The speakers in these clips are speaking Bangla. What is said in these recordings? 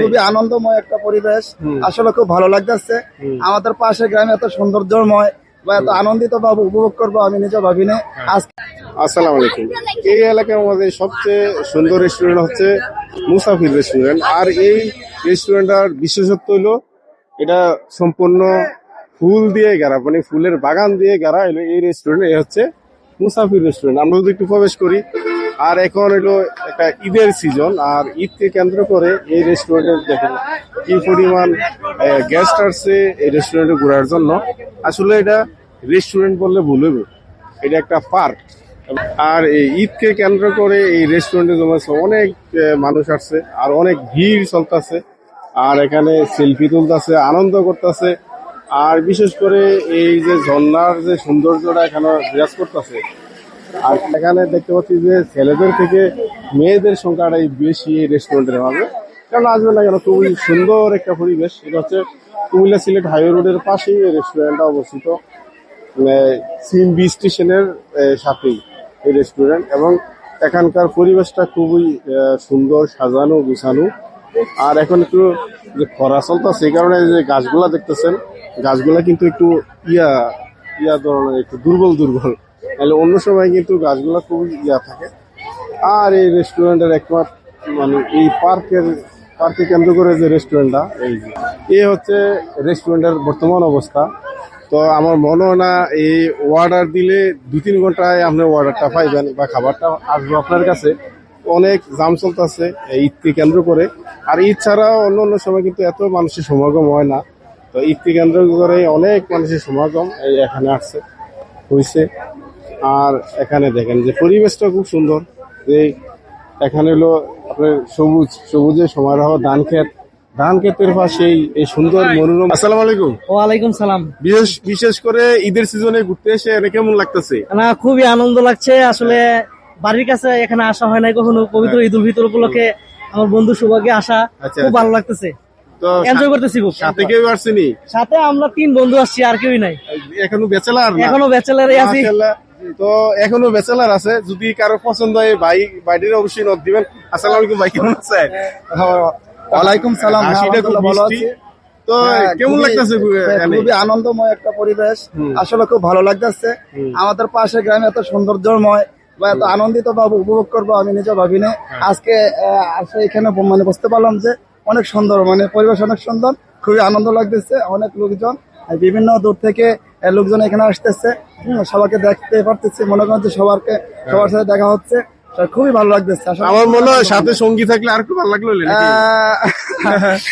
খুবই আনন্দময় একটা পরিবেশ। আসলে খুব ভালো লাগতেছে। আমাদের পাশে গ্রামে এত সৌন্দর্যময় বা এত আনন্দিত বা উপভোগ করব আমি নিজে ভাবিনি আজ আসসালামু আলাইকুম। এই এলাকার মধ্যে সবচেয়ে সুন্দর রেস্টুরেন্ট হচ্ছে মুসাফির রেস্টুরেন্ট আর এই রেস্টুরেন্টটার বিশেষত্ব হলো এটা সম্পূর্ণ ফুল দিয়ে ঘেরা মানে ফুলের বাগান দিয়ে ঘেরা হলো এই রেস্টুরেন্ট এই হচ্ছে মুসাফির রেস্টুরেন্ট আমরা যদি একটু প্রবেশ করি আর এখন হলো একটা ঈদের সিজন আর ঈদকে কেন্দ্র করে এই রেস্টুরেন্টে দেখেন কি পরিমাণ গেস্ট আসছে এই রেস্টুরেন্টে ঘোরার জন্য। আসলে এটা রেস্টুরেন্ট বললে ভুল হবে এটা একটা পার্ক আর এই ঈদকে কেন্দ্র করে এই রেস্টুরেন্টে জমেছে অনেক মানুষ আসছে, আর অনেক ভিড় চলতেছে। আর এখানে সেলফি তুলতেছে, আনন্দ করতেছে। আর বিশেষ করে এই যে ঝর্ণার যে সৌন্দর্যটা এখানে বিরাজ করতেছে আর এখানে দেখতে পাচ্ছি যে ছেলেদের থেকে মেয়েদের সংখ্যাটাই বেশি এই রেস্টুরেন্টের মাঝে কারণ আসবে না কেন খুবই সুন্দর একটা পরিবেশ। এটা হচ্ছে কুমিল্লা সিলেট হাইওয়ে রোডের পাশেই এই রেস্টুরেন্টটা অবস্থিত। সিএমবি স্টেশনের সাথেই এই রেস্টুরেন্ট এবং এখানকার পরিবেশটা খুবই সুন্দর সাজানো, গুছানো। আর এখন একটু যে খরা চলতেছে এই কারণে যে গাছগুলা দেখতেছেন, গাছগুলা কিন্তু একটু ইয়া ইয়া ধরনের, একটু দুর্বল দুর্বল। তাহলে অন্য সময় কিন্তু গাছগুলা খুবই ইয়া থাকে। আর এই রেস্টুরেন্টের একমাত্র মানে এই পার্কের, পার্কে কেন্দ্র করে যে রেস্টুরেন্টটা, এই এই হচ্ছে রেস্টুরেন্টের বর্তমান অবস্থা। তো আমার মনে হয় না এই অর্ডার দিলে দু তিন ঘন্টায় আপনি অর্ডারটা পাইবেন বা খাবারটা আসবে আপনার কাছে। অনেক জাম চলতেছে ঈদকে কেন্দ্র করে। আর ঈদ ছাড়াও অন্য অন্য সময় কিন্তু এত মানুষের সমাগম হয় না। তো ঈদকে কেন্দ্র করে অনেক মানুষের সমাগম এই এখানে আসছে হয়েছে আর এখানে দেখেন যে পরিবেশটা খুব সুন্দর। যে এখানে হলো আপনার সবুজ সবুজের সমারোহ ধান ক্ষেত। ধান ক্ষেতের পাশেই এই সুন্দর মনোরম আসসালামু আলাইকুম। ওয়ালাইকুম সালাম। বিশেষ বিশেষ করে ঈদের সিজনে ঘুরতে এসে এটা কেমন লাগতেছে? না খুবই আনন্দ লাগছে। আসলে বাড়ির কাছে এখানে আসা হয় নাই কখনো। পবিত্র ঈদ উল ফিতর উপলক্ষে আমার বন্ধু সৌভাগ্যে আসা আচ্ছা, খুব আচ্ছা। ভালো লাগতেছে। এনজয় করতেছি খুব। সাথে কেউ আসছেনি সাথে আমরা তিন বন্ধু আসছি আর কেউই নাই। এখনও বেচেলার এখনও ব্যাচেলারে আছি। তো এখনও বেচেলার আছে। যদি কারও পছন্দ হয় ভাই বাইরের অবশ্যই নক দিবেন। আসসালামু আলাইকুম ভাই কেমন আছেন? ওয়ালাইকুম সালাম হ্যাঁ, হাসিটা খুব ভালো। আছি। তো হ্যাঁ, কেমন লাগতেছে হ্যাঁ, খুবই আনন্দময় একটা পরিবেশ। আসলে খুব ভালো লাগতেছে। আমাদের পাশে গ্রামে এত সৌন্দর্যময় বা এত আনন্দিত বা উপভোগ করব আমি নিজে ভাবিনি আজকে আসে এখানে মানে বুঝতে পারলাম যে অনেক সুন্দর মানে পরিবেশ অনেক সুন্দর। খুবই আনন্দ লাগতেছে। অনেক লোকজন বিভিন্ন দূর থেকে লোকজন এখানে আসতেছে। সবাইকে দেখতে পারতেছি মনে করেন যে সবারকে সবার সাথে দেখা হচ্ছে। তো খুবই ভালো লাগতেছে আসলে আমার মনে হয় সাথে সঙ্গী থাকলে আর খুব ভালো লাগল? আহ,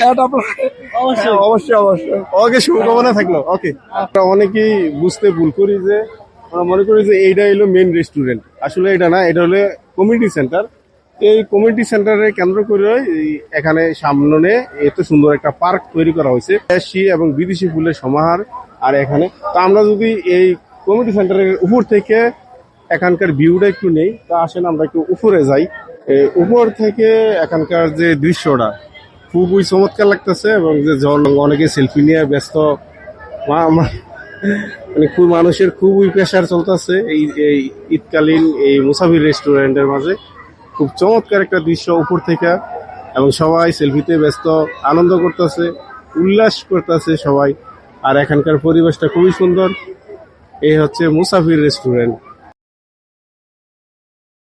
এটা অবশ্যই। অবশ্যই অবশ্যই। ওকে শুভকামনা থাকল ওকে। অনেকেই বুঝতে ভুল করি যে আমরা মনে করি যে এইটা হলো মেন রেস্টুরেন্ট আসলে এটা না এটা হলো কমিউনিটি সেন্টার এই কমিউনিটি সেন্টারে কেন্দ্র করে এখানে সামনে এত সুন্দর একটা পার্ক তৈরি করা হয়েছে। দেশি এবং বিদেশি ফুলের সমাহার আর এখানে। তো আমরা যদি এই কমিউনিটি সেন্টারের উপর থেকে এখানকার ভিউটা একটু নেই। তা আসেন, আমরা একটু উপরে যাই। উপর থেকে এখানকার যে দৃশ্যটা, খুবই চমৎকার লাগতেছে এবং যে জল অনেকে সেলফি নিয়ে ব্যস্ত। মানে খুব মানুষের খুবই প্রেশার চলতেছে এই এই ঈদকালীন এই মুসাফির রেস্টুরেন্টের মাঝে। খুব চমৎকার একটা দৃশ্য উপর থেকে এবং সবাই সেলফিতে ব্যস্ত, আনন্দ করতেছে, উল্লাস করতেছে সবাই। আর এখানকার পরিবেশটা খুবই সুন্দর। এই হচ্ছে মুসাফির রেস্টুরেন্ট।